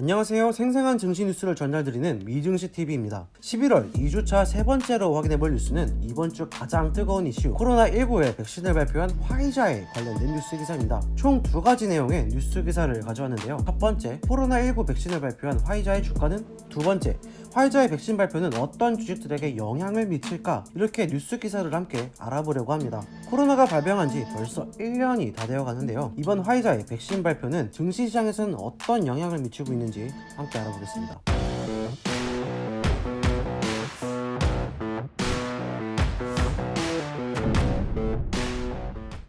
안녕하세요. 생생한 증시 뉴스를 전달드리는 미증시 TV입니다. 11월 2주차 세 번째로 확인해볼 뉴스는 이번 주 가장 뜨거운 이슈 코로나19의 백신을 발표한 화이자에 관련된 뉴스 기사입니다. 총 두 가지 내용의 뉴스 기사를 가져왔는데요. 첫 번째, 코로나19 백신을 발표한 화이자의 주가는 두 번째, 화이자의 백신 발표는 어떤 주식들에게 영향을 미칠까? 이렇게 뉴스 기사를 함께 알아보려고 합니다. 코로나가 발병한 지 벌써 1년이 다 되어 가는데요. 이번 화이자의 백신 발표는 증시 시장에서는 어떤 영향을 미치고 있는지 함께 알아보겠습니다.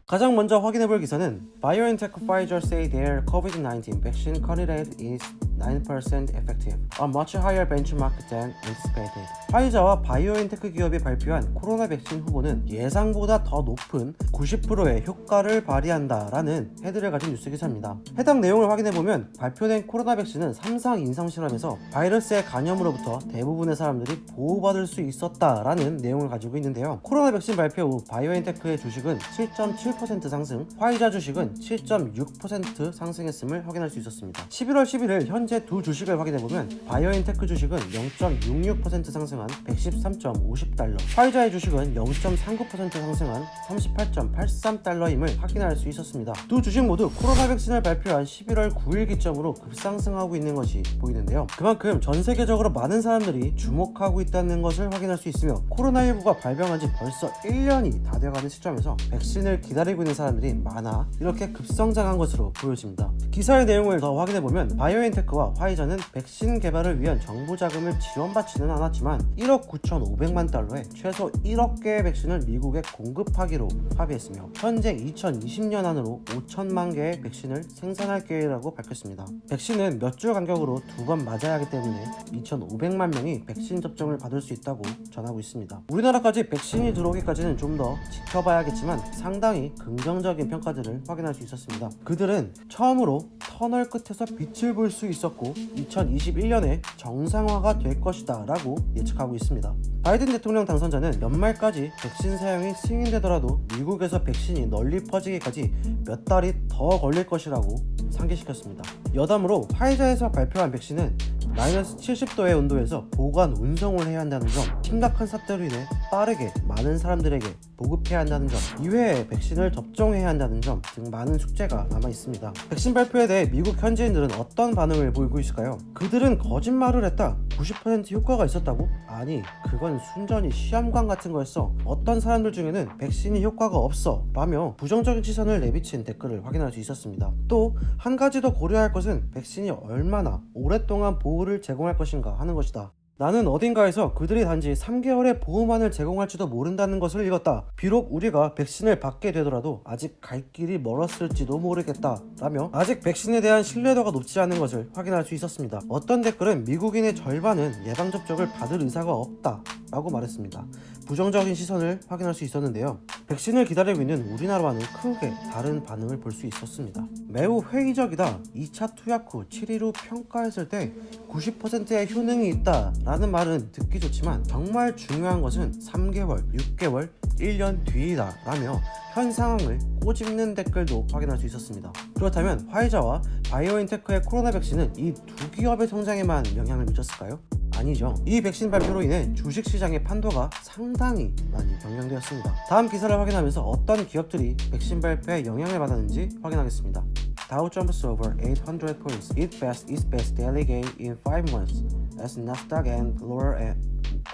가장 먼저 확인해볼 기사는 Pfizer say their COVID-19 vaccine candidate is 9% effective, a much higher benchmark than anticipated. 화이자와 바이오엔테크 기업이 발표한 코로나 백신 후보는 예상보다 더 높은 90%의 효과를 발휘한다라는 헤드를 가진 뉴스 기사입니다. 해당 내용을 확인해 보면 발표된 코로나 백신은 3상 인상 실험에서 바이러스의 감염으로부터 대부분의 사람들이 보호받을 수 있었다라는 내용을 가지고 있는데요. 코로나 백신 발표 후 바이오엔테크의 주식은 7.7% 상승, 화이자 주식은 7.6% 상승했음을 확인할 수 있었습니다. 11월 11일 현재 두 주식을 확인해 보면 바이오엔테크 주식은 0.66% 상승한 113.50달러, 화이자의 주식은 0.39% 상승한 38.83달러임을 확인할 수 있었습니다. 두 주식 모두 코로나 백신을 발표한 11월 9일 기점으로 급상승하고 있는 것이 보이는데요. 그만큼 전 세계적으로 많은 사람들이 주목하고 있다는 것을 확인할 수 있으며 코로나19가 발병한 지 벌써 1년이 다 되어가는 시점에서 백신을 기다리고 있는 사람들이 많아 이렇게 급성장한 것으로 보여집니다. 기사의 내용을 더 확인해 보면 바이오엔테크 와 화이자는 백신 개발을 위한 정부 자금을 지원받지는 않았지만 1억 9,500만 달러에 최소 1억 개의 백신을 미국에 공급하기로 합의했으며 현재 2020년 안으로 5천만 개의 백신을 생산할 계획이라고 밝혔습니다. 백신은 몇 주 간격으로 두 번 맞아야 하기 때문에 2,500만 명이 백신 접종을 받을 수 있다고 전하고 있습니다. 우리나라까지 백신이 들어오기까지는 좀 더 지켜봐야겠지만 상당히 긍정적인 평가들을 확인할 수 있었습니다. 그들은 처음으로 터널 끝에서 빛을 볼 수 있었고 2021년에 정상화가 될 것이다 라고 예측하고 있습니다. 바이든 대통령 당선자는 연말까지 백신 사용이 승인되더라도 미국에서 백신이 널리 퍼지기까지 몇 달이 더 걸릴 것이라고 상기시켰습니다. 여담으로 화이자에서 발표한 백신은 마이너스 70도의 온도에서 보관 운송을 해야 한다는 점, 심각한 사태로 인해 빠르게 많은 사람들에게 보급해야 한다는 점, 이외에 백신을 접종해야 한다는 점 등 많은 숙제가 남아 있습니다. 백신 발표에 대해 미국 현지인들은 어떤 반응을 보이고 있을까요? 그들은 거짓말을 했다. 90% 효과가 있었다고? 아니, 그건 순전히 시험관 같은 거였어. 어떤 사람들 중에는 백신이 효과가 없어. 라며 부정적인 시선을 내비친 댓글을 확인할 수 있었습니다. 또 한 가지 더 고려할 것은 백신이 얼마나 오랫동안 보호를 제공할 것인가 하는 것이다. 나는 어딘가에서 그들이 단지 3개월의 보호만을 제공할지도 모른다는 것을 읽었다. 비록 우리가 백신을 받게 되더라도 아직 갈 길이 멀었을지도 모르겠다. 라며 아직 백신에 대한 신뢰도가 높지 않은 것을 확인할 수 있었습니다. 어떤 댓글은 미국인의 절반은 예방접종을 받을 의사가 없다. 라고 말했습니다. 부정적인 시선을 확인할 수 있었는데요. 백신을 기다리고 있는 우리나라와는 크게 다른 반응을 볼 수 있었습니다. 매우 회의적이다. 2차 투약 후 7일 후 평가했을 때 90%의 효능이 있다. 라는 말은 듣기 좋지만 정말 중요한 것은 3개월, 6개월, 1년 뒤이다. 라며 현 상황을 꼬집는 댓글도 확인할 수 있었습니다. 그렇다면 화이자와 바이오인테크의 코로나 백신은 이 두 기업의 성장에만 영향을 미쳤을까요? 아니죠. 이 백신 발표로 인해 주식 시장의 판도가 상당히 많이 변경되었습니다. 다음 기사를 확인하면서 어떤 기업들이 백신 발표에 영향을 받았는지 확인하겠습니다. Dow jumps over 800 points, its best its best daily gain in 5 months, as Nasdaq and lower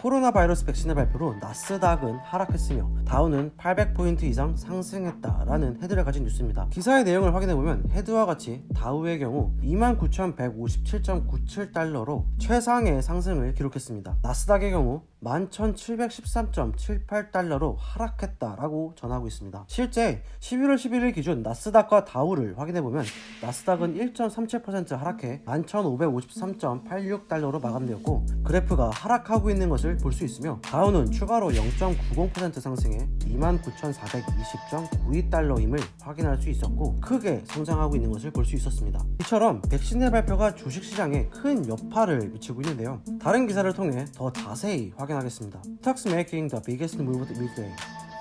코로나 바이러스 백신의 발표로 나스닥은 하락했으며 다우는 800포인트 이상 상승했다라는 헤드를 가진 뉴스입니다. 기사의 내용을 확인해보면 헤드와 같이 다우의 경우 29,157.97달러로 최상의 상승을 기록했습니다. 나스닥의 경우 11,713.78달러로 하락했다라고 전하고 있습니다. 실제 11월 11일 기준 나스닥과 다우를 확인해보면 나스닥은 1.37% 하락해 11,553.86달러로 마감되었고 그래프가 하락하고 있는 것을 볼 수 있으며 다우는 추가로 0.90% 상승해 29,420.92달러임을 확인할 수 있었고 크게 성장하고 있는 것을 볼 수 있었습니다. 이처럼 백신의 발표가 주식시장에 큰 여파를 미치고 있는데요. 다른 기사를 통해 더 자세히 확인하겠습니다. Stocks making the biggest move midday.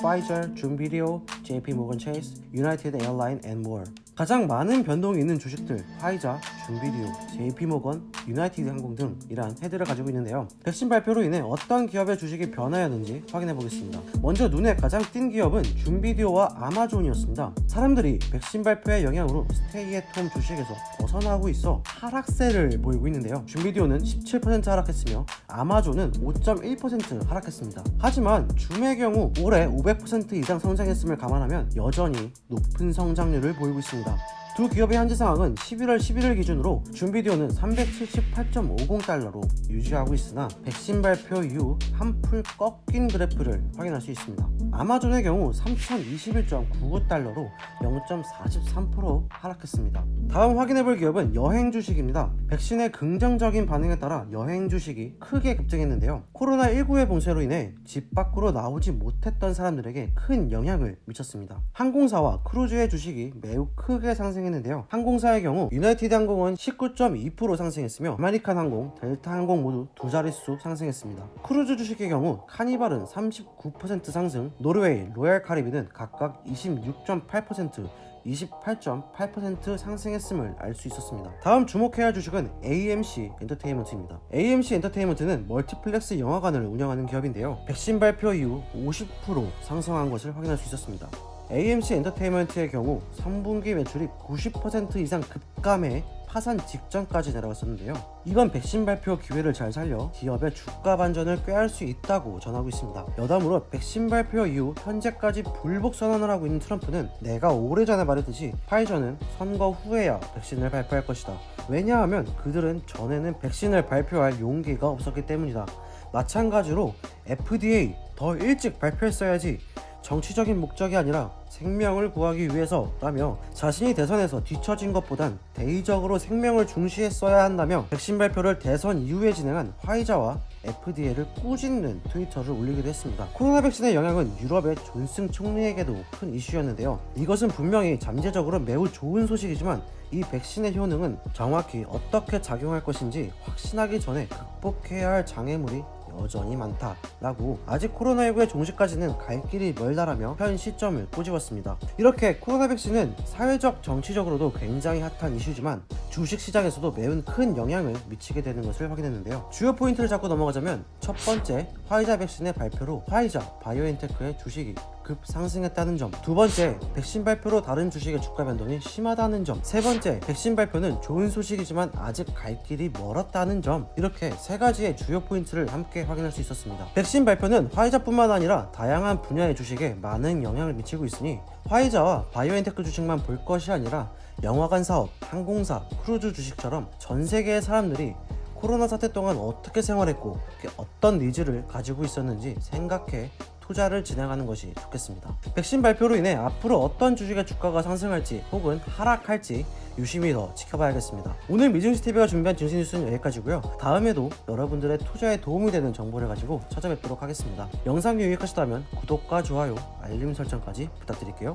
Pfizer, June Video, JP Morgan Chase, United Airline and more. 가장 많은 변동이 있는 주식들 화이자, 준비디오, JP모건, 유나이티드 항공 등 이러한 헤드를 가지고 있는데요. 백신 발표로 인해 어떤 기업의 주식이 변화했는지 확인해 보겠습니다. 먼저 눈에 가장 띈 기업은 준비디오와 아마존이었습니다. 사람들이 백신 발표의 영향으로 스테이앳홈 주식에서 벗어나고 있어 하락세를 보이고 있는데요. 준비디오는 17% 하락했으며 아마존은 5.1% 하락했습니다. 하지만 줌의 경우 올해 500% 이상 성장했음을 감안하면 여전히 높은 성장률을 보이고 있습니다. 감사합니다. 두 기업의 현재 상황은 11월 11일 기준으로 준비디오는 378.50달러로 유지하고 있으나 백신 발표 이후 한풀 꺾인 그래프를 확인할 수 있습니다. 아마존의 경우 3,021.99달러로 0.43% 하락했습니다. 다음 확인해볼 기업은 여행 주식입니다. 백신의 긍정적인 반응에 따라 여행 주식이 크게 급등했는데요. 코로나19의 봉쇄로 인해 집 밖으로 나오지 못했던 사람들에게 큰 영향을 미쳤습니다. 항공사와 크루즈의 주식이 매우 크게 상승 했는데요. 항공사의 경우 유나이티드 항공은 19.2% 상승했으며 아메리칸 항공, 델타 항공 모두 두 자릿수 상승했습니다. 크루즈 주식의 경우 카니발은 39% 상승, 노르웨이, 로얄 카리비는 각각 26.8%, 28.8% 상승했음을 알 수 있었습니다. 다음 주목해야 할 주식은 AMC 엔터테인먼트입니다. AMC 엔터테인먼트는 멀티플렉스 영화관을 운영하는 기업인데요. 백신 발표 이후 50% 상승한 것을 확인할 수 있었습니다. AMC 엔터테인먼트의 경우 3분기 매출이 90% 이상 급감해 파산 직전까지 내려갔었는데요. 이건 백신 발표 기회를 잘 살려 기업의 주가 반전을 꾀할 수 있다고 전하고 있습니다. 여담으로 백신 발표 이후 현재까지 불복 선언을 하고 있는 트럼프는 내가 오래전에 말했듯이 파이저는 선거 후에야 백신을 발표할 것이다. 왜냐하면 그들은 전에는 백신을 발표할 용기가 없었기 때문이다. 마찬가지로 FDA 더 일찍 발표했어야지 정치적인 목적이 아니라 생명을 구하기 위해서라며 자신이 대선에서 뒤처진 것보단 대의적으로 생명을 중시했어야 한다며 백신 발표를 대선 이후에 진행한 화이자와 FDA를 꾸짖는 트위터를 올리기도 했습니다. 코로나 백신의 영향은 유럽의 존슨 총리에게도 큰 이슈였는데요. 이것은 분명히 잠재적으로 매우 좋은 소식이지만 이 백신의 효능은 정확히 어떻게 작용할 것인지 확신하기 전에 극복해야 할 장애물이 여전히 많다라고 아직 코로나19의 종식까지는 갈 길이 멀다라며 현 시점을 꼬집었습니다. 이렇게 코로나 백신은 사회적 정치적으로도 굉장히 핫한 이슈지만 주식 시장에서도 매우 큰 영향을 미치게 되는 것을 확인했는데요. 주요 포인트를 잡고 넘어가자면 첫 번째 화이자 백신의 발표로 화이자 바이오엔테크의 주식이 급 상승했다는 점. 두 번째, 백신 발표로 다른 주식의 주가 변동이 심하다는 점. 세 번째, 백신 발표는 좋은 소식이지만 아직 갈 길이 멀었다는 점. 이렇게 세 가지의 주요 포인트를 함께 확인할 수 있었습니다. 백신 발표는 화이자뿐만 아니라 다양한 분야의 주식에 많은 영향을 미치고 있으니 화이자와 바이오엔테크 주식만 볼 것이 아니라 영화관 사업, 항공사, 크루즈 주식처럼 전 세계의 사람들이 코로나 사태 동안 어떻게 생활했고 어떤 니즈를 가지고 있었는지 생각해 투자를 진행하는 것이 좋겠습니다. 백신 발표로 인해 앞으로 어떤 주식의 주가가 상승할지 혹은 하락할지 유심히 더 지켜봐야겠습니다. 오늘 미증시 TV가 준비한 증시 뉴스는 여기까지고요. 다음에도 여러분들의 투자에 도움이 되는 정보를 가지고 찾아뵙도록 하겠습니다. 영상이 유익하셨다면 구독과 좋아요, 알림 설정까지 부탁드릴게요.